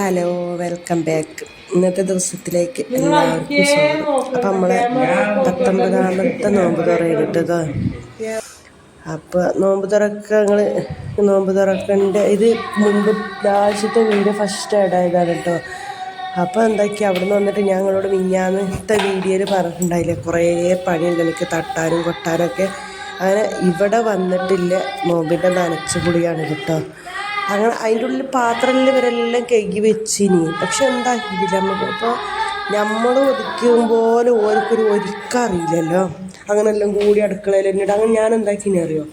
Hello welcome back ഇന്നത്തെ ദിവസത്തിലേക്ക് എല്ലാവർക്കും സ്വാഗതം. അപ്പം നമ്മളെ പത്തൊമ്പതാമത്തെ നോമ്പ് തുറയിട്ടത് അപ്പോൾ നോമ്പ് തുറക്കങ്ങൾ നോമ്പ് തുറക്കണ്ട ഇത് മുമ്പ് ആഴ്ചത്തെ വീഡിയോ ഫസ്റ്റ് ആയിട്ടായതാണ് കേട്ടോ അപ്പോൾ എന്താക്കി അവിടെ നിന്ന് വന്നിട്ട് ഞങ്ങളോട് മിഞ്ഞാന്നത്തെ വീഡിയോയിൽ പറഞ്ഞിട്ടുണ്ടായില്ലേ കുറേ പണിയുണ്ട് എനിക്ക് തട്ടാനും കൊട്ടാനൊക്കെ. അങ്ങനെ ഇവിടെ വന്നിട്ടില്ല നോമ്പിന്റെ നനച്ചുപൊളിയാണ് കേട്ടോ അങ്ങനെ അതിന്റെ ഉള്ളിൽ പാത്രങ്ങളിൽ ഇവരെല്ലാം കഴുകി വെച്ചിനി. പക്ഷെ എന്താക്കിയില്ല നമുക്ക് അപ്പോൾ നമ്മൾ ഒതുക്കും പോലെ ഓർക്കൊരു ഒരുക്കറിയില്ലല്ലോ അങ്ങനെല്ലാം കൂടി അടുക്കളയിൽ എന്നിട്ട് അങ്ങനെ ഞാൻ എന്താക്കിനി അറിയോ?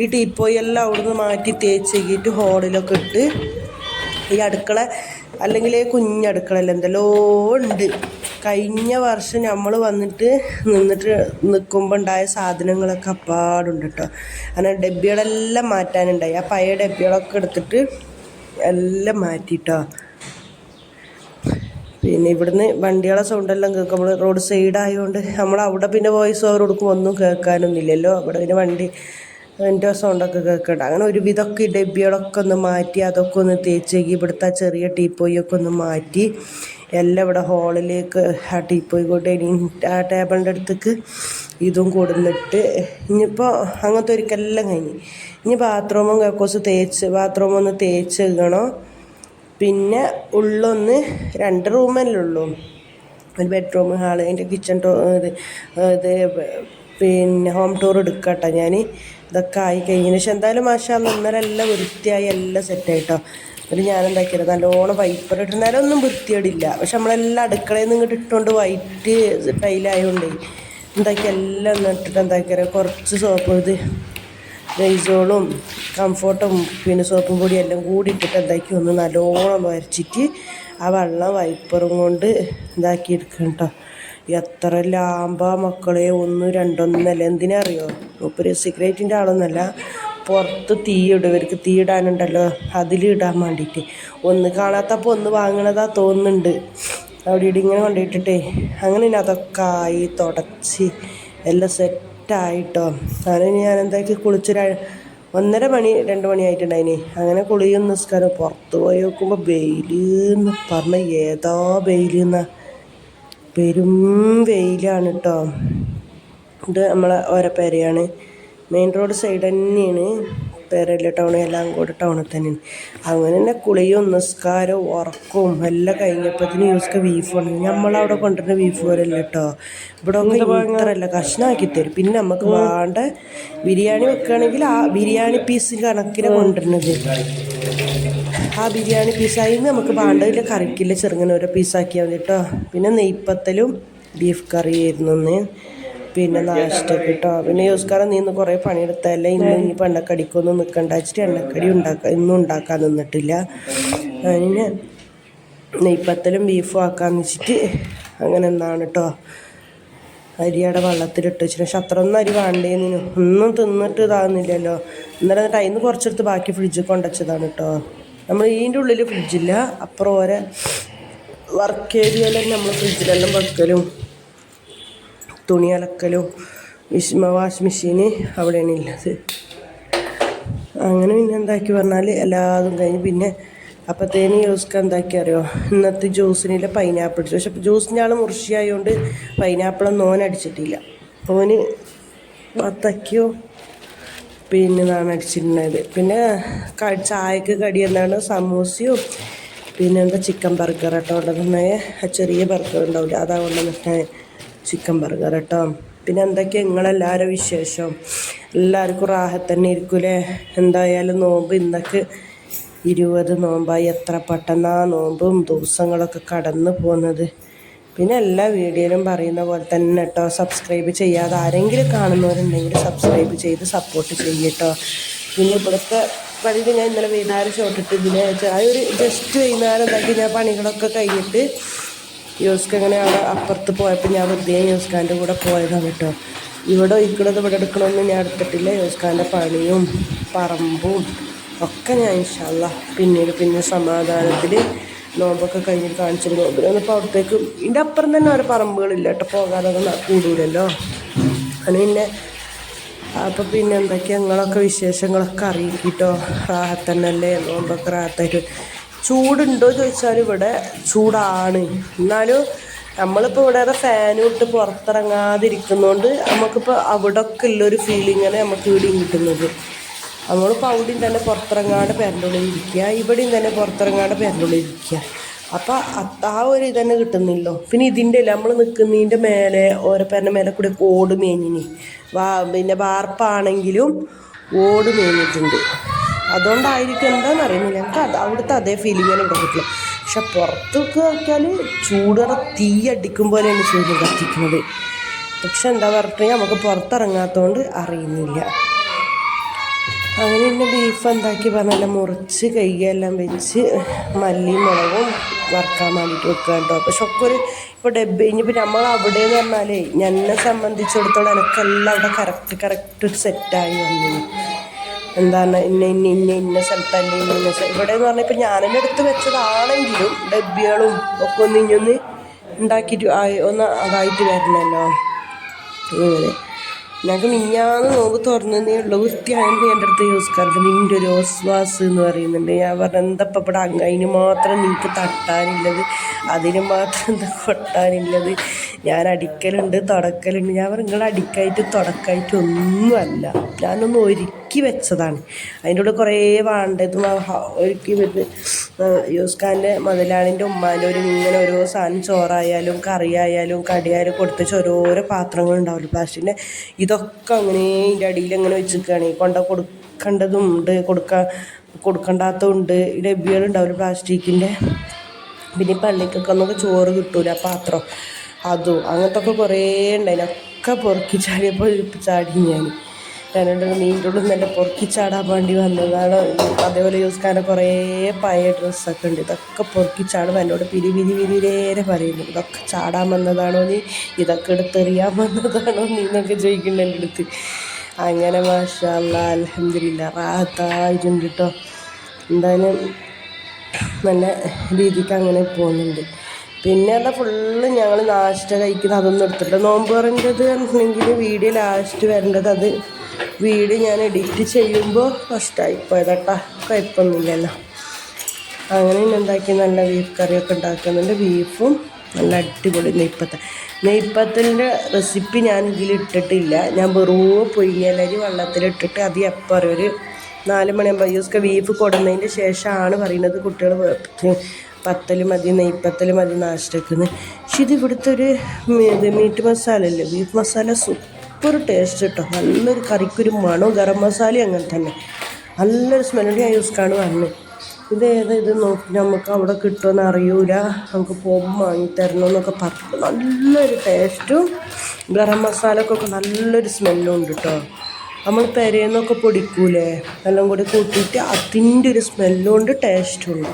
ഈ ടീപ്പോയി എല്ലാം അവിടുന്ന് മാറ്റി തേച്ച് കഴിഞ്ഞിട്ട് ഹോളിലൊക്കെ ഇട്ട് ഈ അടുക്കള അല്ലെങ്കിൽ കുഞ്ഞടുക്കളയിൽ എന്തെല്ലോ ഉണ്ട്. കഴിഞ്ഞ വർഷം നമ്മൾ വന്നിട്ട് നിന്നിട്ട് നിൽക്കുമ്പോൾ ഉണ്ടായ സാധനങ്ങളൊക്കെ അപ്പാടുണ്ട് കേട്ടോ അങ്ങനെ ഡബ്ബികളെല്ലാം മാറ്റാനുണ്ടായി. ആ പഴയ ഡബ്ബികളൊക്കെ എടുത്തിട്ട് എല്ലാം മാറ്റിട്ടോ. പിന്നെ ഇവിടുന്ന് വണ്ടികളെ സൗണ്ടെല്ലാം കേൾക്കും. നമ്മൾ റോഡ് സൈഡ് ആയതുകൊണ്ട് നമ്മൾ അവിടെ പിന്നെ വോയിസ് ഓവർ കൊടുക്കുമ്പോൾ ഒന്നും കേൾക്കാനൊന്നുമില്ലല്ലോ. അവിടെ പിന്നെ വണ്ടി എന്റെ സൗണ്ടൊക്കെ കേൾക്കണ്ട. അങ്ങനെ ഒരുവിധമൊക്കെ ഡബ്ബികളൊക്കെ ഒന്ന് മാറ്റി അതൊക്കെ ഒന്ന് തേച്ചേക്ക്. ഇവിടുത്തെ ചെറിയ ടീപ്പോയൊക്കെ ഒന്ന് മാറ്റി. എല്ലാം ഇവിടെ ഹോളിലേക്ക് ആ ടീപ്പോയി കൊണ്ട് ഇനി ആ ടേബിളിന്റെ അടുത്തേക്ക് ഇതും കൊടുന്നിട്ട് ഇനിയിപ്പോൾ അങ്ങനത്തെ ഒരിക്കലെല്ലാം കഴിഞ്ഞ്. ഇനി ബാത്റൂമും കക്കോസ് തേച്ച് ബാത്റൂം ഒന്ന് തേച്ച് വെക്കണം പിന്നെ ഉള്ളൊന്ന് രണ്ട് റൂമല്ലേ ഉള്ളൂ. ഒരു ബെഡ്റൂം ഹാൾ അതിന്റെ കിച്ചൺ ടോ ഇത് ഇത് പിന്നെ ഹോം ടൂർ എടുക്കട്ടെ ഞാൻ ഇതൊക്കെ ആയി കഴിഞ്ഞതിന് ശേഷം എന്തായാലും മാഷാന്ന് ഇന്നലെ എല്ലാം വൃത്തിയായി എല്ലാം സെറ്റായിട്ടോ എന്നിട്ട് ഞാൻ എന്താക്കിയത് നല്ലോണം വൈപ്പർ ഇട്ടുന്നാലും ഒന്നും വൃത്തിയോടില്ല പക്ഷെ നമ്മളെല്ലാം അടുക്കളയിൽ നിന്ന് ഇങ്ങോട്ട് ഇട്ടുകൊണ്ട് വൈറ്റ് ടൈലായതുകൊണ്ടേ എന്താക്കി എല്ലാം ഇട്ടിട്ട് എന്താക്കിയാൽ കുറച്ച് സോപ്പ് ഇത് ലൈസോളും കംഫോർട്ടും പിന്നെ സോപ്പും പൊടിയും എല്ലാം കൂടി ഇട്ടിട്ട് എന്താക്കി ഒന്ന് നല്ലോണം വരച്ചിട്ട് ആ വെള്ളം വൈപ്പറും കൊണ്ട് ഇതാക്കി എടുക്കണം കേട്ടോ എത്ര ലാമ്പ മക്കളെ ഒന്ന് രണ്ടൊന്നല്ല? എന്തിനാ അറിയോ മൂപ്പര് സിഗരറ്റിന്റെ ആളൊന്നല്ല. പുറത്ത് തീ ഇടും. ഇവർക്ക് തീ ഇടാനുണ്ടല്ലോ. അതിലിടാൻ വേണ്ടിയിട്ട്. ഒന്ന് കാണാത്തപ്പോൾ ഒന്ന് വാങ്ങണതാ തോന്നുന്നുണ്ട്. അവിടെ ഇവിടെ ഇങ്ങനെ കൊണ്ടിട്ടിട്ടേ അങ്ങനെ അതൊക്കെ ആയി തുടച്ച് എല്ലാം സെറ്റായിട്ടോ അങ്ങനെ ഞാൻ എന്താക്കി കുളിച്ചൊരു ഒന്നര മണി രണ്ട് മണി ആയിട്ടുണ്ടായിനി. അങ്ങനെ കുളിയും നിസ്കാരം പുറത്ത് പോയി നോക്കുമ്പോൾ വെയിലെന്ന് പറഞ്ഞ ഏതാ വെയിലെന്നാ? പെരും വെയിലാണ് കേട്ടോ ഇത് നമ്മളെ ഓരപ്പേരയാണ് മെയിൻ റോഡ് സൈഡ് തന്നെയാണ്. പേരല്ല ടൗൺ എല്ലാം കൂടെ ടൗണിൽ തന്നെ അങ്ങനെ തന്നെ കുളിയും നിസ്കാരവും ഉറക്കവും എല്ലാം കഴിഞ്ഞപ്പോഴത്തേന് യൂസ്ക്ക് ബീഫ് ഉണ്ട് നമ്മളവിടെ കൊണ്ടുവരുന്ന ബീഫ് പോലെയല്ല കേട്ടോ. ഇവിടെ ഒക്കെ ഇത്രയല്ല കഷ്ണമാക്കി തരും. പിന്നെ നമുക്ക് വേണ്ട ബിരിയാണി വെക്കുകയാണെങ്കിൽ ആ ബിരിയാണി പീസ് കണക്കിന് കൊണ്ടുവരുന്നത്. ആ ബിരിയാണി പീസായി നമുക്ക് വേണ്ടതില്ല കറിക്കില്ല ചെറുങ്ങനെ ഓരോ പീസാക്കിയാൽ മതി കേട്ടോ. പിന്നെ നെയ്പ്പത്തലും ബീഫ് കറിയായിരുന്നു ഒന്ന് പിന്നെ നാഷ്ടക്ക് കേട്ടോ പിന്നെ യോസ്കാരം നീ ഇന്ന് കുറേ പണിയെടുത്തല്ലേ ഇന്ന് ഇനിയിപ്പോൾ എണ്ണക്കടിക്കൊന്നും നിൽക്കണ്ട വെച്ചിട്ട് എണ്ണക്കടി ഉണ്ടാക്കാൻ ഇന്നും ഉണ്ടാക്കാൻ നിന്നിട്ടില്ല. അതിന് നെയ്പ്പത്തലും ബീഫും ആക്കാന്ന് വെച്ചിട്ട് അങ്ങനെ എന്നാണ് കേട്ടോ അരിയുടെ വെള്ളത്തിലിട്ട് വെച്ചിട്ട്. പക്ഷെ അത്രയൊന്നും അരി വേണ്ടേന്നിനു ഒന്നും തിന്നിട്ട് ഇതാകുന്നില്ലല്ലോ ഇന്നലെ എന്നിട്ട് അതിന് കുറച്ചെടുത്ത് ബാക്കി ഫ്രിഡ്ജിൽ കൊണ്ടുവച്ചതാണ് കേട്ടോ നമ്മൾ ഇതിന്റെ ഉള്ളിൽ ഫ്രിഡ്ജില്ല. അപ്പുറം ഓരോ വർക്ക് ഏരിയയിലും നമ്മൾ ഫ്രിഡ്ജിലെല്ലാം വെക്കലും. തുണി അലക്കലും വിഷ് വാഷ് മെഷീന് അവിടെയാണ് ഉള്ളത്. അങ്ങനെ പിന്നെ എന്താക്കി പറഞ്ഞാൽ എല്ലാതും കഴിഞ്ഞ് പിന്നെ അപ്പോഴത്തേന് യൂസ്ക്ക് എന്താക്കി അറിയോ? ഇന്നത്തെ ജ്യൂസിനില്ല പൈനാപ്പിൾ അടിച്ചു പക്ഷെ ജ്യൂസിന്റെ ആൾ മുറിശിയായതുകൊണ്ട് പൈനാപ്പിളൊന്നും ഓൻ അടിച്ചിട്ടില്ല. ഓന് പത്തക്കിയോ പിന്നെ നാണ് അടിച്ചിട്ടുണ്ടായത് പിന്നെ ചായക്ക് കടി എന്താണ്? സമൂസയും പിന്നെ എന്താ ചിക്കൻ ബർഗർ കേട്ടോ കൊണ്ടുവന്നിട്ടുണ്ടായ ആ ചെറിയ ബർഗർ ഉണ്ടാവില്ല. അതാ കൊണ്ടുവന്നിട്ടുണ്ടായ ചിക്കൻ ബർഗർ കേട്ടോ. പിന്നെ എന്തൊക്കെയാണ് നിങ്ങളെല്ലാവരും വിശേഷം? എല്ലാവർക്കും റാഹത്ത് തന്നെ ഇരിക്കൂലേ? എന്തായാലും നോമ്പ് ഇന്നൊക്കെ ഇരുപത് നോമ്പായി. എത്ര പെട്ടെന്നാ നോമ്പും ദിവസങ്ങളൊക്കെ കടന്നു പോകുന്നത്. പിന്നെ എല്ലാ വീഡിയോയിലും പറയുന്ന പോലെ തന്നെ കേട്ടോ. സബ്സ്ക്രൈബ് ചെയ്യാതെ ആരെങ്കിലും കാണുന്നവരുണ്ടെങ്കിൽ സബ്സ്ക്രൈബ് ചെയ്ത് സപ്പോർട്ട് ചെയ്യട്ടോ പിന്നെ ഇവിടുത്തെ പണിത് ഞാൻ ഇന്നലെ വൈകുന്നേരം ഷോട്ടിട്ട് ഇതിനെ ആ ഒരു ജസ്റ്റ് വൈകുന്നേരം എന്താക്കി ഞാൻ പണികളൊക്കെ കഴിഞ്ഞിട്ട് യൂസ്ക്ക് അങ്ങനെ അവിടെ അപ്പുറത്ത് പോയപ്പോൾ ഞാൻ വെറുതെ യോസ്കാന്റെ കൂടെ പോയതാണ് കേട്ടോ. ഇവിടെ ഒഴിക്കണത് ഇവിടെ എടുക്കണമെന്ന് ഞാൻ എടുത്തിട്ടില്ല. യോസ്കാന്റെ പണിയും പറമ്പും ഒക്കെ ഞാൻ ഇൻഷാല്ല പിന്നീട് പിന്നെ സമാധാനത്തിൽ നോമ്പൊക്കെ കഴിഞ്ഞിട്ട് കാണിച്ചിട്ട് നോമ്പിൽ വന്നപ്പോൾ അവിടത്തേക്ക് ഇതിന്റെ അപ്പുറം തന്നെ ഒരു പറമ്പുകളില്ല കേട്ടോ. പോകാതെ ന- കൂടൂലല്ലോ. അങ്ങനെ പിന്നെ അപ്പോൾ പിന്നെ എന്തൊക്കെയാ നിങ്ങളൊക്കെ വിശേഷങ്ങളൊക്കെ അറിയിക്കിട്ടോ റാഹത്തന്നല്ലേ നോമ്പൊക്കെ റാഹത്തായിട്ട്. ചൂടുണ്ടോ ചോദിച്ചാൽ ഇവിടെ ചൂടാണ്. എന്നാലും നമ്മളിപ്പോൾ ഇവിടെ ഫാനും ഇട്ട് പുറത്തിറങ്ങാതിരിക്കുന്നതുകൊണ്ട് നമുക്കിപ്പോൾ അവിടെ ഒക്കെ ഉള്ളൊരു ഫീലിങ്ങനെ നമുക്ക് ഇവിടെയും കിട്ടുന്നത്. നമ്മളിപ്പോൾ അവിടെയും തന്നെ പുറത്തിറങ്ങാണ്ട് പെരണ്ടുള്ളിൽ ഇരിക്കുക ഇവിടെയും തന്നെ പുറത്തിറങ്ങാണ്ട് പെരണ്ടുള്ളിൽ ഇരിക്കുക. അപ്പോൾ ആ ഒരു ഇതന്നെ കിട്ടുന്നില്ലോ. പിന്നെ ഇതിന്റെ അല്ല നമ്മൾ നിൽക്കുന്നതിന്റെ മേലെ ഓരോ മേലെ കൂടെ ഓട് മേഞ്ഞിനി. വാ പിന്നെ വാർപ്പാണെങ്കിലും ഓട് മേഞ്ഞിട്ടുണ്ട്. അതുകൊണ്ടായിരിക്കും എന്താണെന്ന് അറിയുന്നില്ല. എനിക്ക് അത് അവിടുത്തെ അതേ ഫീലിംഗാണ് ഇവിടെ കിട്ടുന്നത് പക്ഷെ പുറത്തൊക്കെ നോക്കിയാൽ ചൂടറ തീ അടിക്കും പോലെയാണ് സൂര്യൻ കത്തിക്കുന്നത്. പക്ഷെ എന്താ പറഞ്ഞിട്ടുണ്ടെങ്കിൽ നമുക്ക് പുറത്തിറങ്ങാത്തതുകൊണ്ട് അറിയുന്നില്ല. അങ്ങനെ തന്നെ ബീഫ് എന്താക്കി പറഞ്ഞാൽ മുറിച്ച് കൈയെല്ലാം വെച്ച് മല്ലിയും മുളകും വറക്കാൻ വേണ്ടിയിട്ട് വെക്കുക കേട്ടോ. പക്ഷെ ഒക്കെ ഒരു ഇപ്പോൾ ഡബ്ബ ഇനിയിപ്പോൾ നമ്മൾ അവിടെ എന്ന് പറഞ്ഞാലേ എന്നെ സംബന്ധിച്ചിടത്തോളം എനിക്കെല്ലാം അവിടെ കറക്റ്റ് കറക്റ്റ് സെറ്റായി വന്നു. എന്താണ് ഇന്ന ഇന്ന ഇന്ന ഇന്ന സ്ഥലത്തല്ല ഇന്ന ഇന്ന സ്ഥലം ഇവിടെ എന്ന് പറഞ്ഞാൽ ഇപ്പം ഞാനെന്നെ എടുത്ത് വെച്ചതാണെങ്കിലും ഡബ്ബികളും ഒക്കെ ഒന്ന് ഇനിയൊന്ന് ഉണ്ടാക്കിയിട്ട് ആയി ഒന്ന് അതായിട്ട് വരണമല്ലോ അങ്ങനെ ഞങ്ങൾക്ക് മിഞ്ഞാന്ന് നോക്ക് തുറന്നതേ ഉള്ളൂ. വൃത്തിയായത് എന്റെ അടുത്ത് യൂസ് കാരണം നിന്റെ ഒരു ഓസ്വാസ് എന്ന് പറയുന്നുണ്ട്. ഞാൻ പറഞ്ഞു എന്തപ്പം ഇവിടെ അങ്ങ് അതിന് മാത്രം നിങ്ങൾക്ക് തട്ടാനില്ലത് അതിന് മാത്രം എന്താ കൊട്ടാനില്ലത് ഞാൻ അടിക്കലുണ്ട് തുടക്കലുണ്ട്. ഞാൻ പറഞ്ഞു നിങ്ങൾ അടിക്കായിട്ട് തുടക്കായിട്ട് ഒന്നുമല്ല. ഞാനൊന്ന് ഒരുക്കി വെച്ചതാണ്. അതിന്റെ കൂടെ കുറേ വാണ്ടതും ഒരുക്കി വെച്ച് യൂസ്ഖാന്റെ മുതലാളിന്റെ ഉമ്മാന്റെ ഒരു ഇങ്ങനെ ഓരോ സാധനം ചോറായാലും കറിയായാലും കടിയായാലും കൊടുത്ത ഓരോരോ പാത്രങ്ങളുണ്ടാവില്ല പ്ലാസ്റ്റിക്കിന്റെ. ഇതൊക്കെ അങ്ങനെ ഇതിന്റെ അടിയിൽ അങ്ങനെ വെച്ചിരിക്കുകയാണ്. കൊണ്ട കൊടുക്കേണ്ടതും ഉണ്ട് കൊടുക്കാൻ കൊടുക്കണ്ടാത്തതുണ്ട്. ഡബ്ബികളുണ്ടാവില്ല പ്ലാസ്റ്റിക്കിന്റെ. പിന്നെ പള്ളിക്കൊക്കെ നമുക്ക് ചോറ് കിട്ടൂല പാത്രം. അതും അങ്ങനത്തെ ഒക്കെ കുറേ ഉണ്ടായിരുന്നു ഒക്കെ പൊറുക്കി ചാടിയപ്പോൾ ചാടി ഞാൻ. ഞാനുണ്ട് നീന്റെ ഉള്ളിൽ നിന്ന് പൊറുക്കി ചാടാൻ വേണ്ടി വന്നതാണ്. അതേപോലെ യൂസ് കാരണം കുറേ പഴയ ഡ്രസ്സൊക്കെ ഉണ്ട്. ഇതൊക്കെ പൊറുക്കി ചാടും. എന്നോട് പിരി പിരി പിരിരേരെ പറയുന്നു. ഇതൊക്കെ ചാടാൻ വന്നതാണോ നീ? ഇതൊക്കെ എടുത്തെറിയാൻ വന്നതാണോ നീ? എന്നൊക്കെ ചോദിക്കുന്നുണ്ട് എന്റെ അടുത്ത്. അങ്ങനെ മാഷല്ല അലഹമില്ല റാഹത്തായിട്ടുണ്ട് കേട്ടോ എന്തായാലും നല്ല രീതിക്ക് അങ്ങനെ പോകുന്നുണ്ട്. പിന്നെ എന്താ ഫുള്ള് ഞങ്ങൾ നാഷ്ട കഴിക്കുന്നത് അതൊന്നും എടുത്തിട്ടില്ല. നോമ്പ് പറഞ്ഞത് എന്നുണ്ടെങ്കിൽ വീഡിയോ ലാസ്റ്റ് വരേണ്ടത് അത് വീഡിയോ ഞാൻ എഡിറ്റ് ചെയ്യുമ്പോൾ ഫസ്റ്റായി പോയതട്ടാ. കുഴപ്പമൊന്നുമില്ലല്ലോ. അങ്ങനെ ഇന്ന് ഉണ്ടാക്കി നല്ല ബീഫ് കറിയൊക്കെ ഉണ്ടാക്കുന്നുണ്ട്. ബീഫും നല്ല അടിപൊളി നെയ്പ്പത്ത നെയ്പ്പത്തലിന്റെ റെസിപ്പി ഞാൻ ഇതിൽ ഇട്ടിട്ടില്ല. ഞാൻ വെറുതെ പൊയ്യലരി വെള്ളത്തിലിട്ടിട്ട് അത് എപ്പോൾ ഒരു നാല് മണിയാകുമ്പോൾ യൂസ്ക ബീഫ് കൊടുന്നതിന്റെ ശേഷമാണ് പറയുന്നത് കുട്ടികൾ പത്തൽ മതി നെയ്പ്പത്തൽ മതി നാഷ്ടക്കുന്ന് പക്ഷെ ഇത് ഇവിടുത്തെ ഒരു ഇത് മീറ്റ് മസാല അല്ലേ? ബീഫ് മസാല സൂപ്പർ ടേസ്റ്റ് കേട്ടോ നല്ലൊരു കറിക്കൊരു മണവും ഗരം മസാലയും അങ്ങനെ തന്നെ. നല്ലൊരു സ്മെല്ലുണ്ട് ഞാൻ യൂസ്ക്കാണ് പറഞ്ഞത് ഇത് ഏതാ ഇത് നോക്കി. നമുക്ക് അവിടെ കിട്ടുമെന്ന് അറിയൂല. നമുക്ക് പോകുമ്പോൾ വാങ്ങിത്തരണം എന്നൊക്കെ പറഞ്ഞു. നല്ലൊരു ടേസ്റ്റും ഗരം മസാലക്കൊക്കെ നല്ലൊരു സ്മെല്ലും ഉണ്ട് കേട്ടോ നമ്മൾ പെരേന്നൊക്കെ പൊടിക്കൂലേ? എല്ലാം കൂടി കൂട്ടിയിട്ട് അതിന്റെ ഒരു സ്മെല്ലും ഉണ്ട് ടേസ്റ്റും ഉണ്ട്.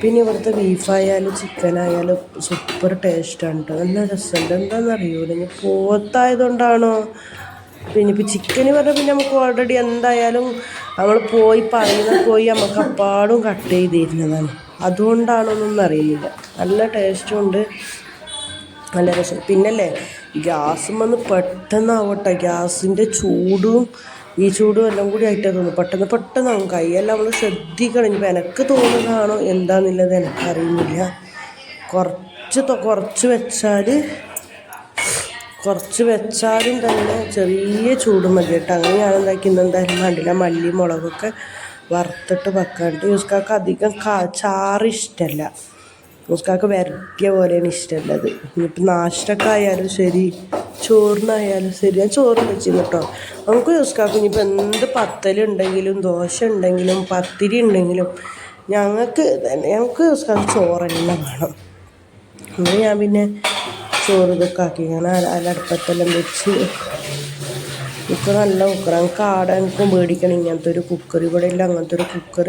പിന്നെ ഇവിടുത്തെ ബീഫായാലും ചിക്കനായാലും സൂപ്പർ ടേസ്റ്റാണ് കേട്ടോ നല്ല രസമുണ്ട്. എന്താണെന്ന് അറിയൂല ഇനി പോത്തായതുകൊണ്ടാണോ? പിന്നെ ഇപ്പോൾ ചിക്കൻ പറഞ്ഞാൽ പിന്നെ നമുക്ക് ഓൾറെഡി എന്തായാലും നമ്മൾ പോയി പറയുന്ന പോയി നമുക്ക് അപ്പാടും കട്ട് ചെയ്തിരുന്നതാണ്. അതുകൊണ്ടാണോന്നൊന്നും അറിയുന്നില്ല നല്ല ടേസ്റ്റും ഉണ്ട്. നല്ല രസം. പിന്നല്ലേ ഗ്യാസും വന്ന് പെട്ടെന്നാവട്ടെ. ഗ്യാസിന്റെ ചൂടും ഈ ചൂടും എല്ലാം കൂടി ആയിട്ടാണ് തോന്നുന്നു. പെട്ടെന്ന് പെട്ടെന്ന് പെട്ടെന്നാവും കൈയെല്ലാം നമ്മൾ ശ്രദ്ധിക്കണം. ഇനിയിപ്പോൾ എനിക്ക് തോന്നുന്നതാണോ എന്താണെന്നുള്ളത് എനിക്കറിയുന്നില്ല. കുറച്ച് കുറച്ച് വെച്ചാൽ കുറച്ച് വെച്ചാലും തന്നെ ചെറിയ ചൂട് മതി കേട്ടോ. അങ്ങനെ ഞാൻ എന്താക്കി എന്തായാലും വേണ്ടില്ല മല്ലി മുളകൊക്കെ വറുത്തിട്ട് വെക്കാണ്ട്. യൂസ്കാക്ക് അധികം കാ ചാറ് യൂസ്കാക്ക് വരട്ടിയ പോലെയാണ് ഇഷ്ടമുള്ളത്. ഇനിയിപ്പോൾ നാഷ്ടൊക്കെ ആയാലും ശരി ചോറിനായാലും ശരി ഞാൻ ചോറ് വെച്ചിരുന്നു കേട്ടോ നമുക്ക് യൂസ്കാക്ക് ഇനിയിപ്പോൾ എന്ത് പത്തലുണ്ടെങ്കിലും ദോശ ഉണ്ടെങ്കിലും പത്തിരി ഉണ്ടെങ്കിലും ഞങ്ങൾക്ക് ഞങ്ങൾക്ക് യൂസ്കാക്ക് ചോറെല്ലാം വേണം. അങ്ങനെ ഞാൻ പിന്നെ ചോറ് ഇതൊക്കെ ആക്കി ഞാൻ അലടുപ്പത്തെല്ലാം വെച്ച് കുക്കർ നല്ല കുക്കർ. ഞങ്ങൾക്ക് ആടെ എനിക്കും ഇങ്ങനത്തെ ഒരു കുക്കർ ഇവിടെ ഇല്ല. അങ്ങനത്തെ ഒരു കുക്കർ.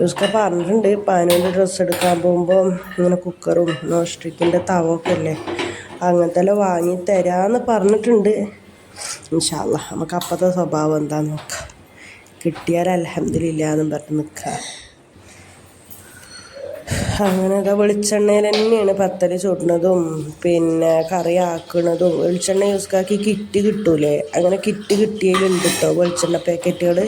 യൂസ്ക്ക പറഞ്ഞിട്ടുണ്ട്. പാനൂന്റെ ഡ്രസ്സ് എടുക്കാൻ പോകുമ്പോൾ ഇങ്ങനെ കുക്കറും നോൺ സ്റ്റിക്കിന്റെ തവൊക്കെ അല്ലേ അങ്ങനത്തെ എല്ലാം വാങ്ങി തരാമെന്ന് പറഞ്ഞിട്ടുണ്ട്. ഇൻഷാല്ല നമുക്ക് അപ്പോഴത്തെ സ്വഭാവം എന്താന്ന് നോക്കാം. കിട്ടിയാൽ അലഹമ്മദില്ല എന്നും പറഞ്ഞ് നിൽക്കാം. അങ്ങനെ വെളിച്ചെണ്ണയിൽ തന്നെയാണ് പത്തൽ ചുടുന്നതും പിന്നെ കറി ആക്കുന്നതും. വെളിച്ചെണ്ണ യൂസ് ആക്കി കിറ്റ് കിട്ടൂലേ? അങ്ങനെ കിറ്റ് കിട്ടിയതിലുണ്ട് കേട്ടോ വെളിച്ചെണ്ണ പാക്കറ്റുകൾ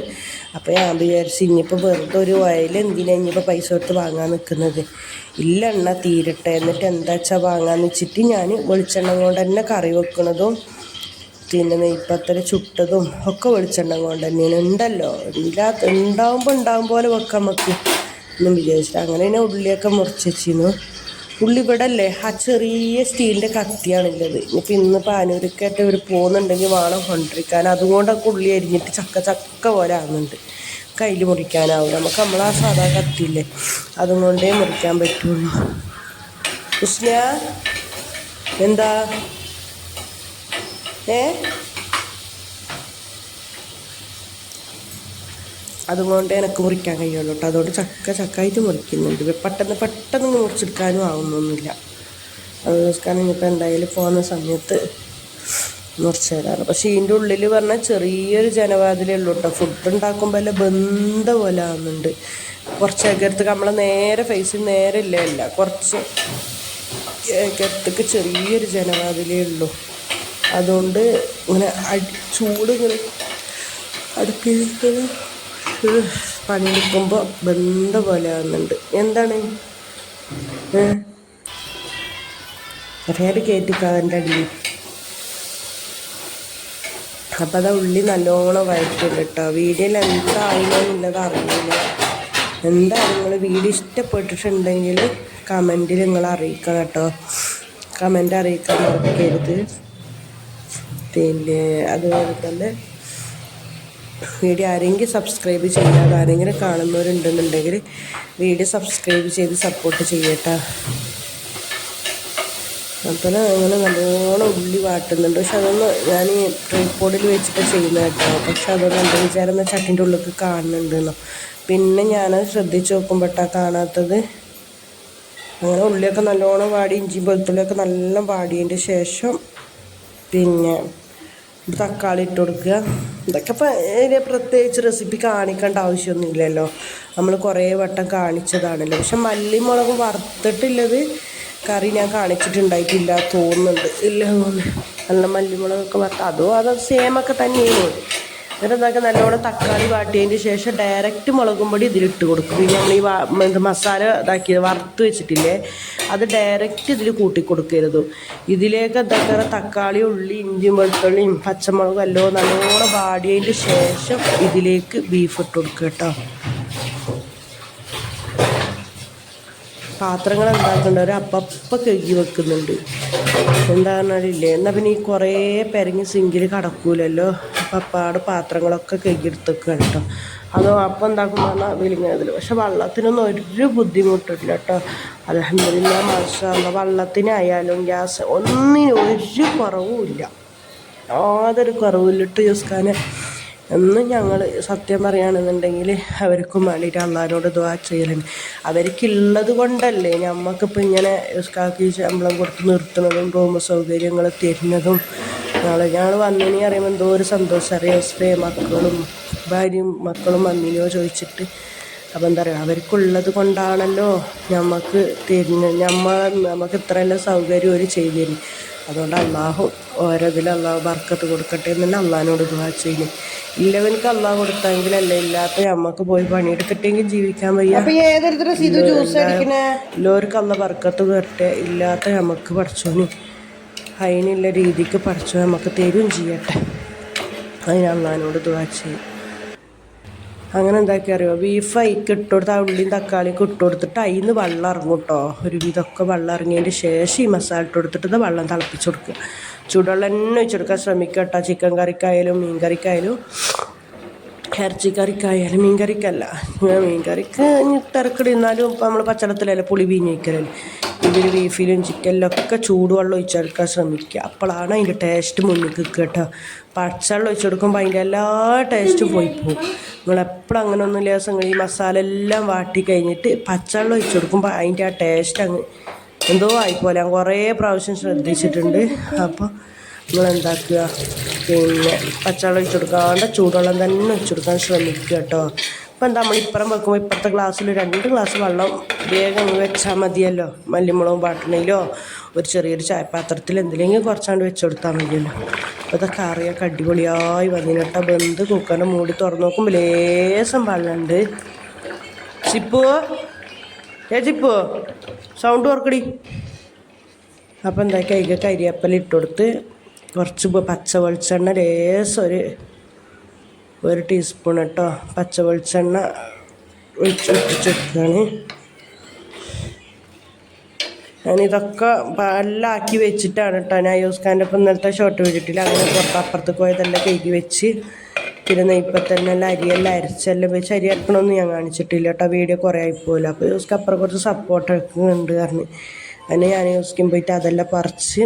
അപ്പോൾ ഞാൻ വിചാരിച്ചു ഇനിയിപ്പോൾ വെറുതെ ഒരു ഓയിൽ എന്തിനാ ഇനിയിപ്പോൾ പൈസ കൊടുത്ത് വാങ്ങാൻ നിൽക്കുന്നത് ഇല്ല എണ്ണ തീരട്ടെ എന്നിട്ട് എന്താ വെച്ചാൽ വാങ്ങാന്ന് വെച്ചിട്ട് ഞാൻ വെളിച്ചെണ്ണ കൊണ്ട് തന്നെ കറി വെക്കുന്നതും പിന്നെ നെയ്പ്പത്തൽ ചുട്ടതും ഒക്കെ വെളിച്ചെണ്ണ കൊണ്ട് തന്നെയാണ്. ഉണ്ടല്ലോ? ഇല്ലാത്ത ഉണ്ടാവുമ്പോൾ ഉണ്ടാവും പോലെ വെക്കാം നമുക്ക്. എന്നും വിചാരിച്ചിട്ട് അങ്ങനെ തന്നെ ഉള്ളിയൊക്കെ മുറിച്ച് വെച്ചിരുന്നു ഉള്ളി ഇവിടെ അല്ലേ ആ ചെറിയ സ്റ്റീലിന്റെ കത്തിയാണുള്ളത് ഇനിയിപ്പോൾ ഇന്ന് പാനൂരിക്കായിട്ട് ഇവർ പോകുന്നുണ്ടെങ്കിൽ വേണം കൊണ്ടിരിക്കാൻ. അതുകൊണ്ടൊക്കെ ഉള്ളി അരിഞ്ഞിട്ട് ചക്ക ചക്ക പോലെ ആകുന്നുണ്ട് കയ്യിൽ മുറിക്കാനാവും നമുക്ക് നമ്മളാ സാധാ കത്തിയില്ലേ? അതും കൊണ്ടേ മുറിക്കാൻ പറ്റുള്ളൂ. കൃഷ്ണ? എന്താ? ഏ? അതുകൊണ്ട് എനിക്ക് മുറിക്കാൻ കഴിയുള്ളൂ കേട്ടോ അതുകൊണ്ട് ചക്ക ചക്കായിട്ട് മുറിക്കുന്നുണ്ട്. പെട്ടെന്ന് പെട്ടെന്ന് മുറിച്ചെടുക്കാനും ആവുന്നൊന്നുമില്ല. അത് കാരണം ഇനിയിപ്പോൾ എന്തായാലും പോകുന്ന സമയത്ത് മുറിച്ച് തരാറ് പക്ഷേ ഇതിന്റെ ഉള്ളിൽ പറഞ്ഞാൽ ചെറിയൊരു ജനവാതിലേ ഉള്ളൂ കേട്ടോ ഫുഡ് ഉണ്ടാക്കുമ്പോൾ എല്ലാം ബന്ധ പോലെ ആവുന്നുണ്ട്. കുറച്ച് അകരത്തേക്ക് നമ്മളെ നേരെ ഫേസിൽ നേരെ ഇല്ല അല്ല കുറച്ച് അകരത്തേക്ക് ചെറിയൊരു ജനവാതിലേ ഉള്ളൂ. അതുകൊണ്ട് ഇങ്ങനെ അടി ചൂട് ഇങ്ങനെ അടുപ്പിൽ പണിയെടുക്കുമ്പോൾ ബന്ധ പോലെ ആവുന്നുണ്ട്. എന്താണ്? അറിയാതെ കയറ്റിക്കാതിന്റെ അടിയിൽ. അപ്പം അതാ ഉള്ളി നല്ലോണം വഴറ്റുണ്ട് കേട്ടോ വീഡിയോയിൽ എന്താണെന്നുള്ളത് അറിയില്ല. എന്തായാലും നിങ്ങൾ വീഡിയോ ഇഷ്ടപ്പെട്ടിട്ടുണ്ടെങ്കിൽ കമന്റിൽ നിങ്ങൾ അറിയിക്കണം കേട്ടോ. കമന്റ് അറിയിക്കാൻ മറക്കരുത്. പിന്നെ അതുപോലെ തന്നെ വീഡിയോ ആരെങ്കിലും സബ്സ്ക്രൈബ് ചെയ്യാതെ ആരെങ്കിലും കാണുന്നവരുണ്ടെന്നുണ്ടെങ്കിൽ വീഡിയോ സബ്സ്ക്രൈബ് ചെയ്ത് സപ്പോർട്ട് ചെയ്യട്ടോ. അപ്പോൾ അങ്ങനെ നല്ലോണം ഉള്ളി വാട്ടുന്നുണ്ട്. പക്ഷെ അതൊന്ന് ഞാൻ ഈ ട്രൈപ്പോഡിൽ വെച്ചിട്ട് ചെയ്യുന്ന കേട്ടോ. പക്ഷെ അതൊന്നും എന്റെ വിചാരം ചട്ടിന്റെ ഉള്ളിൽ കാണുന്നുണ്ടെന്നോ പിന്നെ ഞാൻ ശ്രദ്ധിച്ച് നോക്കുമ്പോട്ടാ കാണാത്തത്. അങ്ങനെ ഉള്ളിയൊക്കെ നല്ലോണം വാടി ഇഞ്ചി വെളുത്തുള്ളിയൊക്കെ നല്ല വാടിയതിന്റെ ശേഷം പിന്നെ തക്കാളി ഇട്ട് കൊടുക്കുക. ഇതൊക്കെ ഇപ്പം ഇതിനെ പ്രത്യേകിച്ച് റെസിപ്പി കാണിക്കേണ്ട ആവശ്യമൊന്നുമില്ലല്ലോ. നമ്മൾ കുറേ വട്ടം കാണിച്ചതാണല്ലോ. പക്ഷെ മല്ലിമുളക് വറുത്തിട്ടുള്ളത് കറി ഞാൻ കാണിച്ചിട്ടുണ്ടായിട്ടില്ല തോന്നുന്നുണ്ട്. ഇല്ല നല്ല മല്ലിമുളകൊക്കെ വറുത്ത്. അതും അത് സെയിമൊക്കെ തന്നെയാണ്? എന്നിട്ട് എന്താക്കുക നല്ലോണം തക്കാളി വാട്ടിയതിന് ശേഷം ഡയറക്റ്റ് മുളകും പൊടി ഇതിലിട്ട് കൊടുക്കും. പിന്നെ നമ്മൾ ഈ എന്ത് മസാല ഇതാക്കിയത് വറുത്ത് വെച്ചിട്ടില്ലേ അത് ഡയറക്റ്റ് ഇതിൽ കൂട്ടി കൊടുക്കരുത് ഇതിലേക്ക് എന്താക്കുക തക്കാളി ഉള്ളി ഇഞ്ചിയും വെളുത്തുള്ളിയും പച്ചമുളകും എല്ലാം നല്ലോണം വാടിയതിന് ശേഷം ഇതിലേക്ക് ബീഫ് ഇട്ട് കൊടുക്കുക കേട്ടോ. പാത്രങ്ങൾ എന്താക്കുന്നുണ്ട് ഒരു അപ്പപ്പം കഴുകി വെക്കുന്നുണ്ട്. എന്താണെന്നില്ലേ എന്നാൽ പിന്നെ ഈ കുറേ പെരങ്ങി സിങ്കിൽ കടക്കൂലല്ലോ. അപ്പം അപ്പാട് പാത്രങ്ങളൊക്കെ കഴുകി എടുത്തേക്കാണ് കേട്ടോ അത് അപ്പം എന്താക്കും പറഞ്ഞാൽ വിളിങ്ങതിൽ പക്ഷെ വള്ളത്തിനൊന്നും ഒരു ബുദ്ധിമുട്ടില്ല കേട്ടോ അലഹമില്ല മാഷല്ല വള്ളത്തിനായാലും ഗ്യാസ് ഒന്നിനും ഒരു കുറവുമില്ല യാതൊരു കുറവില്ലിട്ട് യൂസ്ക്കാൻ എന്നും ഞങ്ങൾ സത്യം പറയുകയാണെന്നുണ്ടെങ്കിൽ അവർക്കും വേണ്ടിയിട്ട് അള്ളാരോട് ദ്വാ ചെയ്യലുണ്ട്. അവർക്കുള്ളത് കൊണ്ടല്ലേ ഞമ്മക്കിപ്പോൾ ഇങ്ങനെ യൂസ്കാക്കി ശമ്പളം കൊടുത്ത് നിർത്തുന്നതും റൂം സൗകര്യങ്ങൾ തരുന്നതും ഞങ്ങൾ ഞങ്ങൾ വന്നിനി അറിയുമ്പോൾ എന്തോ ഒരു സന്തോഷം അറിയാം? സ്ത്രീ മക്കളും ഭാര്യയും മക്കളും വന്നിനോ ചോദിച്ചിട്ട്. അപ്പം എന്താ പറയുക അവർക്കുള്ളത് കൊണ്ടാണല്ലോ നമുക്ക് തിരിഞ്ഞ് നമ്മൾ നമുക്ക് ഇത്രയെല്ലാം സൗകര്യം ഒരു ചെയ്തു തരും അതുകൊണ്ട് അള്ളാഹു ഓരോ ഇതിൽ അള്ളാഹു ബർക്കത്ത് കൊടുക്കട്ടെ എന്ന് തന്നെ അള്ളാഹിനോട് ദുവാ ചെയ്യുന്നു ഇല്ലവനക്ക് അള്ളാഹു കൊടുത്തെങ്കിലല്ലേ ഇല്ലാത്ത നമുക്ക് പോയി പണിയെടുത്തിട്ടെങ്കിൽ ജീവിക്കാൻ വയ്യ. എല്ലാവർക്കും അള്ള ബർക്കത്ത് വരട്ടെ ഇല്ലാത്ത നമുക്ക് പഠിച്ചോന്. അതിനുള്ള രീതിക്ക് പറിച്ചു നമുക്ക് തരും ചെയ്യട്ടെ. അതിന് അള്ളാഹിനോട് ദുവാ ചെയ്യും. അങ്ങനെ എന്താക്കി അറിയോ? ബീഫ് അതിക്ക് ഇട്ട് കൊടുത്ത് ആ ഉള്ളിയും തക്കാളിയൊക്കെ ഇട്ട് കൊടുത്തിട്ട് അതിൽ നിന്ന് വെള്ളം ഇറങ്ങും കേട്ടോ ഒരു വിധമൊക്കെ വെള്ളം ഇറങ്ങിയതിന്റെ ശേഷം ഈ മസാല ഇട്ട് കൊടുത്തിട്ട് വെള്ളം തിളപ്പിച്ച് കൊടുക്കുക. ചൂടുവെള്ളം തന്നെ ഒഴിച്ച് കൊടുക്കാൻ ശ്രമിക്കുക ചിക്കൻ കറിക്കായാലും മീൻ കറിക്കായാലും. ഇറച്ചിക്കറിക്കായാലും മീൻ കറിക്കല്ല മീൻ കറിക്ക് തിരക്കടി എന്നാലും ഇപ്പം നമ്മൾ പച്ചടത്തിലല്ലേ പുളി വീഞ്ഞിക്കലല്ലേ ഇതിൽ ബീഫിലും ചിക്കനിലൊക്കെ ചൂടുവെള്ളം ഒഴിച്ചെടുക്കാൻ ശ്രമിക്കുക. അപ്പോഴാണ് അതിന്റെ ടേസ്റ്റ് മുന്നിൽ കേട്ടോ. പച്ചവെള്ളം ഒഴിച്ചെടുക്കുമ്പോൾ അതിന്റെ എല്ലാ ടേസ്റ്റും പോയി പോകും. നിങ്ങളെപ്പോഴും അങ്ങനെ ഒന്നും ലേസം ഈ മസാല എല്ലാം വാട്ടി കഴിഞ്ഞിട്ട് പച്ചവെള്ളം ഒഴിച്ചെടുക്കുമ്പോൾ അതിന്റെ ആ ടേസ്റ്റ് അങ്ങ് എന്തോ ആയിപ്പോലെ. ഞാൻ കുറേ പ്രാവശ്യം ശ്രദ്ധിച്ചിട്ടുണ്ട്. അപ്പോൾ നിങ്ങൾ എന്താക്കുക പിന്നെ പച്ചവെള്ളം ഒഴിച്ചു കൊടുക്കാണ്ട് ചൂടുവെള്ളം തന്നെ ഒഴിച്ചു കൊടുക്കാൻ ശ്രമിക്കുക കേട്ടോ. അപ്പം എന്താ നമ്മൾ ഇപ്പുറം വെക്കുമ്പോൾ ഇപ്പുറത്തെ ഗ്ലാസ്സിൽ രണ്ട് ഗ്ലാസ് വെള്ളം വേഗം വെച്ചാൽ മതിയല്ലോ. മല്ലിമുളകും പാട്ടണയിലോ ഒരു ചെറിയൊരു ചായപാത്രത്തിൽ എന്തിലെങ്കിലും കുറച്ചാണ്ട് വെച്ച് കൊടുത്താൽ മതിയല്ലോ. അപ്പോൾ ഇതൊക്കെ അറിയൊക്കെ അടിപൊളിയായി വന്നിട്ട് ബന്ധ് കുക്കറിന്റെ മൂടി തുറന്നു നോക്കുമ്പോൾ ലേസം വെള്ളമുണ്ട് ചിപ്പു ഏ സൗണ്ട് ഓർക്കടി. അപ്പോൾ എന്താ കൈക്ക് കരിയപ്പല കൊടുത്ത് കുറച്ച് പച്ച വെളിച്ചെണ്ണ ലേസം ഒരു ഒരു ടീസ്പൂൺ കേട്ടോ പച്ച വെളിച്ചെണ്ണ ഒഴിച്ച് ഒഴിച്ചെടുക്കുകയാണ് ഞാനിതൊക്കെ എല്ലാം ആക്കി വെച്ചിട്ടാണ് കേട്ടോ ഞാൻ യൂസ്കാന്റെ ഒപ്പം ഇന്നലത്തെ ഷോർട്ട് വെച്ചിട്ടില്ല. അങ്ങനെ പുറത്ത് അപ്പുറത്ത് പോയതെല്ലാം കഴുകി വെച്ച്. പിന്നെ നെയ്പ്പത്തന്നെ എല്ലാം അരിയെല്ലാം അരച്ചെല്ലാം വെച്ച് അരി അരക്കണമെന്ന് ഞാൻ കാണിച്ചിട്ടില്ല കേട്ടോ വീഡിയോ കുറേ ആയിപ്പോയില്ല അപ്പോൾ യൂസ്ക്ക് അപ്പുറം കുറച്ച് സപ്പോർട്ട് എടുക്കുന്നുണ്ട് കാരണം അതിന് ഞാൻ യൂസ്ക്കും പോയിട്ട് അതെല്ലാം പറിച്ച്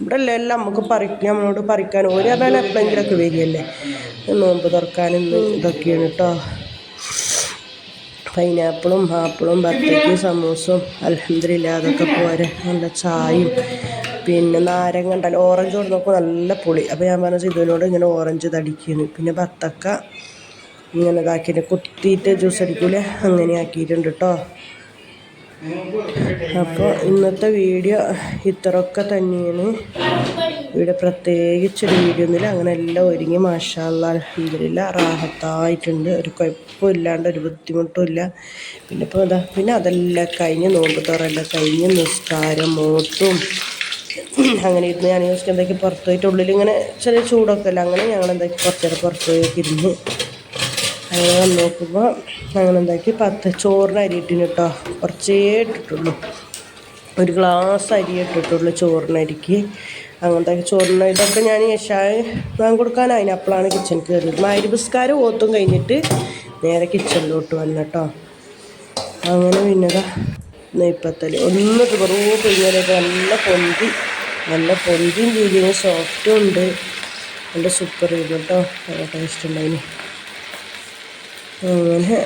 ഇവിടെ എല്ലാം എല്ലാം നമുക്ക് പറിക്കും നമ്മളോട് പറിക്കാൻ. ഒരു അതാണ് എപ്പോഴെങ്കിലൊക്കെ വരികയല്ലേ. നോമ്പ് തുറക്കാനും ഇതൊക്കെയാണ് കേട്ടോ പൈനാപ്പിളും ആപ്പിളും ബത്തയ്ക്കും സമൂസവും അലഹമില്ല അതൊക്കെ പോരെ. നല്ല ചായയും പിന്നെ നാരങ്ങ ഉണ്ടല്ലോ ഓറഞ്ച് നോക്കുമ്പോൾ നല്ല പുളി. അപ്പോൾ ഞാൻ പറഞ്ഞ ഇതിനോട് ഇങ്ങനെ ഓറഞ്ച് തടിക്കുന്നു പിന്നെ ബത്തക്ക ഇങ്ങനെ ഇതാക്കിയിട്ട് കുത്തിയിട്ട് ജ്യൂസ് അടിക്കൂലേ? അങ്ങനെ ആക്കിയിട്ടുണ്ട് കേട്ടോ അപ്പോൾ ഇന്നത്തെ വീഡിയോ ഇത്രയൊക്കെ തന്നെയാണ്. ഇവിടെ പ്രത്യേകിച്ചൊരു വീഡിയോ ഒന്നുമില്ല. അങ്ങനെ എല്ലാം ഒരുങ്ങി മാഷാല്ല അലഹമില്ല റാഹത്തായിട്ടുണ്ട്. ഒരു കുഴപ്പമില്ലാണ്ട് ഒരു ബുദ്ധിമുട്ടും ഇല്ല പിന്നെ ഇപ്പോൾ എന്താ പിന്നെ അതെല്ലാം കഴിഞ്ഞ് നോമ്പ് തുറയെല്ലാം കഴിഞ്ഞ് നിസ്കാരം മൂത്തും അങ്ങനെ ഇരുന്ന് ഞാൻ എന്തൊക്കെ പുറത്തു പോയിട്ട് ഇങ്ങനെ ചെറിയ ചൂടൊക്കെ അല്ല അങ്ങനെ ഞങ്ങൾ എന്തൊക്കെ കുറച്ച് പുറത്ത് അങ്ങനെ നോക്കുമ്പോൾ ഞങ്ങൾ എന്താക്കി പത്ത് ചോറിന് അരി ഇട്ടിന് കേട്ടോ കുറച്ചേ ഇട്ടിട്ടുള്ളൂ. ഒരു ഗ്ലാസ് അരി ഇട്ടിട്ടുള്ളൂ ചോറിന് അരിക്ക്. അങ്ങനത്തെ ചോറിന് ഇതൊക്കെ ഞാൻ യശായി ഞാൻ കൊടുക്കാനായി. അപ്പോഴാണ് കിച്ചൺ കയറിയത് മാരിപുസ്കാരം ഓത്തും കഴിഞ്ഞിട്ട് നേരെ കിച്ചണിലോട്ട് വന്നു കേട്ടോ അങ്ങനെ പിന്നതാ. നെയ്പ്പത്തൽ ഒന്ന് വെറൂ കഴിഞ്ഞാലൊക്കെ നല്ല പൊന്തി നല്ല പൊന്തിയും രീതിയിൽ സോഫ്റ്റും ഉണ്ട്. നല്ല സൂപ്പർ ചെയ്തു കേട്ടോ നല്ല ടേസ്റ്റ് ഉണ്ടായിന്. അങ്ങനെ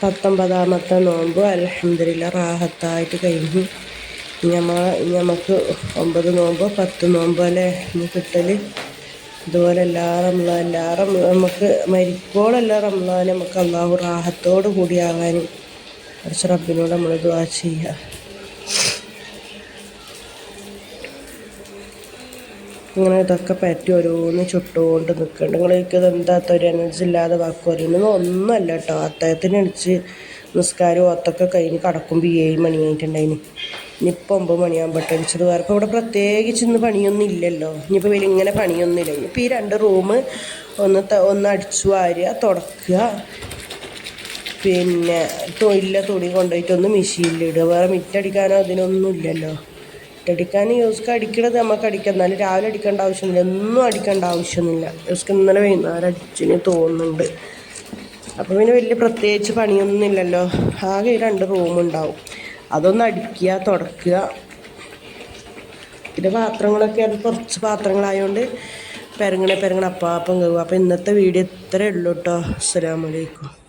പത്തൊമ്പതാമത്തെ നോമ്പ് അലഹമില്ല റാഹത്തായിട്ട് കഴിഞ്ഞു. ഞമ്മ ഞമ്മക്ക് ഒമ്പത് നോമ്പോ പത്ത് നോമ്പോ അല്ലേ കിട്ടൽ ഇതുപോലെ എല്ലാ റംലാൻ എല്ലാ റം നമുക്ക് മരിക്കോളെല്ലാ റംലാൻ നമുക്ക് അള്ളാഹു റാഹത്തോടു കൂടിയാകാനും കുറച്ച് റബ്ബിനോട് നമ്മൾ ദുവാ ചെയ്യുക. ഇങ്ങനെ ഇതൊക്കെ പറ്റി ഓരോന്ന് ചുട്ടുകൊണ്ട് നിൽക്കുന്നുണ്ട് നിങ്ങൾക്ക് ഇത് എന്താത്ത ഒരു എനർജി ഇല്ലാതെ വാക്ക് പറയുന്നത് ഒന്നുമല്ല കേട്ടോ. അത്താഴത്തിന് അടിച്ച് നിസ്കാരം ഒത്തൊക്കെ കഴിഞ്ഞ് കടക്കുമ്പോൾ ഏഴ് മണി കഴിഞ്ഞിട്ടുണ്ടായിന്. ഇനിയിപ്പോൾ ഒമ്പത് മണിയാകുമ്പോൾ അടിച്ചത് വേറെ. ഇപ്പോൾ ഇവിടെ പ്രത്യേകിച്ച് ഇന്ന് പണിയൊന്നും ഇല്ലല്ലോ. ഇനിയിപ്പോൾ വലിയ ഇങ്ങനെ പണിയൊന്നും ഇല്ല ഇനിയിപ്പോൾ ഈ രണ്ട് റൂം ഒന്ന് ഒന്ന് അടിച്ചു വാരുക തുടക്കുക. പിന്നെ തൊഴിലെ തുണി കൊണ്ടുപോയിട്ടൊന്ന് മെഷീനിലിടുക വേറെ മിറ്റടിക്കാനോ അതിനൊന്നും ഇല്ലല്ലോ. മിറ്റടിക്കാൻ യൂസ്ക്ക് അടിക്കണത് നമുക്ക് അടിക്കാം. എന്നാലും രാവിലെ അടിക്കേണ്ട ആവശ്യമില്ല. എന്നും അടിക്കേണ്ട ആവശ്യമൊന്നുമില്ല. യൂസ്ക്ക് ഇന്നലെ വൈകുന്നേരം അടിച്ചിന് തോന്നുന്നുണ്ട്. അപ്പോൾ പിന്നെ വലിയ പ്രത്യേകിച്ച് പണിയൊന്നും ഇല്ലല്ലോ ആകെ രണ്ട് റൂമുണ്ടാവും അതൊന്ന് അടിക്കുക തുടക്കുക. പിന്നെ പാത്രങ്ങളൊക്കെ അത് കുറച്ച് പാത്രങ്ങളായതുകൊണ്ട് പെരങ്ങണെ പെരങ്ങണ അപ്പാപ്പം കഴുകും അപ്പോൾ ഇന്നത്തെ വീഡിയോ ഇത്രയേ ഉള്ളൂ കേട്ടോ അസ്സലാമലൈക്കും